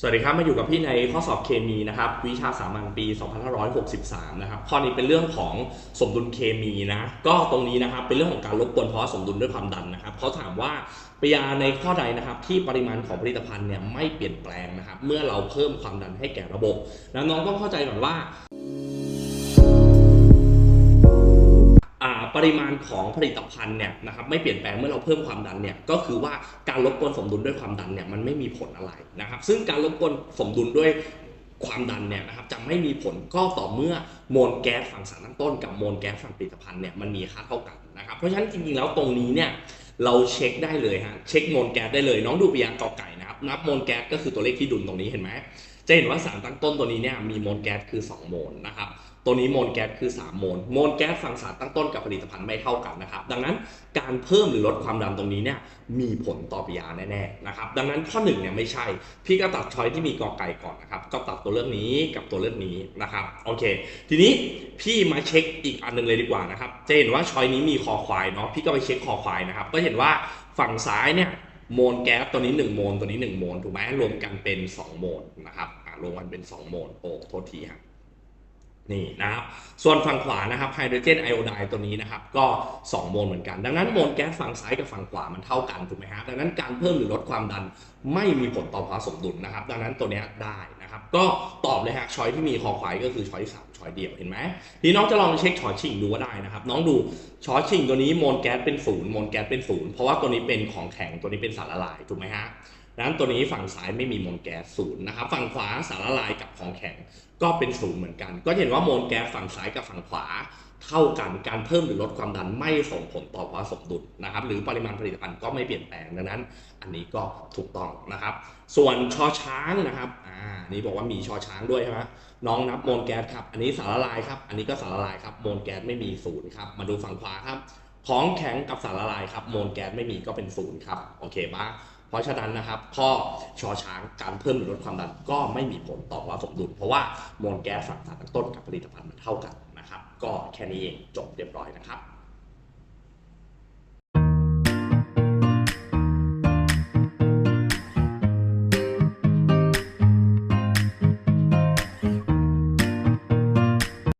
สวัสดีครับมาอยู่กับพี่ในข้อสอบเคมีนะครับวิชาสามัญปี2563นะครับข้อนี้เป็นเรื่องของสมดุลเคมีนะก็ตรงนี้นะครับเป็นเรื่องของการลบกวนเพราะสมดุลด้วยความดันนะครับเขาถามว่าปยาในข้อใดนะครับที่ปริมาณของผลิตภัณฑ์เนี่ยไม่เปลี่ยนแปลงนะครับเมื่อเราเพิ่มความดันให้แก่ระบบแล้วน้องต้องเข้าใจก่อนว่า ริมาณของผลิตภัณฑ์เนี่ยนะครับไม่เปลี่ยนแปลงเมื่อเราเพิ่มความดันเนี่ยก็คือว่าการรบกวนสมดุลด้วยความดันเนี่ยมันไม่มีผลอะไรนะครับ ซึ่งการรบกวนสมดุลด้วยความดันเนี่ยนะครับจะไม่มีผลก็ต่อเมื่อโมลแก๊สฝั่งสารตั้งต้นกับโมลแก๊สฝั่งผลิตภัณฑ์เนี่ยมันมีค่าเท่ากันนะครับเพราะฉะนั้นจริงๆแล้วตรงนี้เนี่ยเราเช็คได้เลยฮะเช็คโมลแก๊สได้เลย น้องดูปยากอไก่นะครับนับโมลแก๊สก็คือตัวเลขที่ดุลตรงนี้เห็นไหมจะเห็นว่าสารตั้งต้นตัวนี้เนี่ยมีโมลแก๊สคือ 2 โมลนะครับ ตัวนี้โมลแก๊สคือ 3 โมล โมลแก๊สฝั่งสารตั้งต้นกับผลิตภัณฑ์ไม่เท่ากันนะครับ ดังนั้นการเพิ่มหรือลดความดันตรงนี้เนี่ยมีผลต่อปยาแน่ๆนะครับ ดังนั้นข้อหนึ่งเนี่ยไม่ใช่ พี่ก็ตัดช้อยที่มีกอไก่ก่อนนะครับ ก็ตัดตัวเลือกนี้กับตัวเลือกนี้นะครับ โอเค ทีนี้พี่มาเช็คอีกอันหนึ่งเลยดีกว่านะครับ จะเห็นว่าช้อยนี้มีคอควายเนาะ พี่ก็ไปเช็คคอควายนะครับ ก็เห็นว่าฝั่งซ้ายเนี่ยโมลแก๊สตัวนี้ 1 โมลตัวนี้ 1 โมลถูกไหมรวมกันเป็น 2 โมลนะครับรวมกันเป็น 2 โมลโอ้โทษทีครับ นี่นะครับส่วนฝั่งขวานะครับไฮโดรเจนไอโอไดตัวนี้นะครับก็ 2 โมลเหมือนกัน ดังนั้นโมลแก๊สฝั่งซ้ายกับฝั่งขวามันเท่ากันถูกไหมฮะดังนั้นการเพิ่มหรือลดความดันไม่มีผลต่อภาวะสมดุลนะครับ ดังนั้นตัวนี้ได้นะครับ ก็ตอบเลยฮะช้อยที่มีคอควายก็คือช้อยสามช้อยเดียวเห็นไหมทีนี้น้องจะลองเช็คช้อยชิงดูว่าได้นะครับ น้องดูช้อยชิงตัวนี้โมลแก๊สเป็นศูนย์โมลแก๊สเป็นศูนย์เพราะว่าตัวนี้เป็นของแข็งตัวนี้เป็นสารละลายถูกไหมฮะ ดังนั้นตัวนี้ฝั่งซ้ายไม่มีโมลแก๊สศูนย์นะครับ ฝั่งขวาสารละลายกับของแข็งก็เป็นศูนย์เหมือนกัน ก็เห็นว่าโมลแก๊สฝั่งซ้ายกับฝั่งขวาเท่ากันการเพิ่มหรือลดความดันไม่ส่งผลต่อภาวะสมดุลนะครับ หรือปริมาณผลิตภัณฑ์ก็ไม่เปลี่ยนแปลงดังนั้น อันนี้ก็ถูกต้องนะครับ ส่วนชอช้างนะครับอ่านี่บอกว่ามีชอช้างด้วยใช่ไหมน้องนับโมลแก๊สครับ อันนี้สารละลายครับ อันนี้ก็สารละลายครับโมลแก๊สไม่มีศูนย์ครับ มาดูฝั่งขวาครับ ของแข็งกับสารละลายครับโมลแก๊สไม่มีก็เป็นศูนย์ครับ โอเคปะ เพราะฉะนั้นนะครับข้อชอช้างการเพิ่มหรือลดความดันก็ไม่มีผลต่อความสมดุลเพราะว่ามวลแก๊สฝั่งสารตั้งต้นกับผลิตภัณฑ์มันเท่ากันนะครับ ก็แค่นี้เองจบเรียบร้อยนะครับ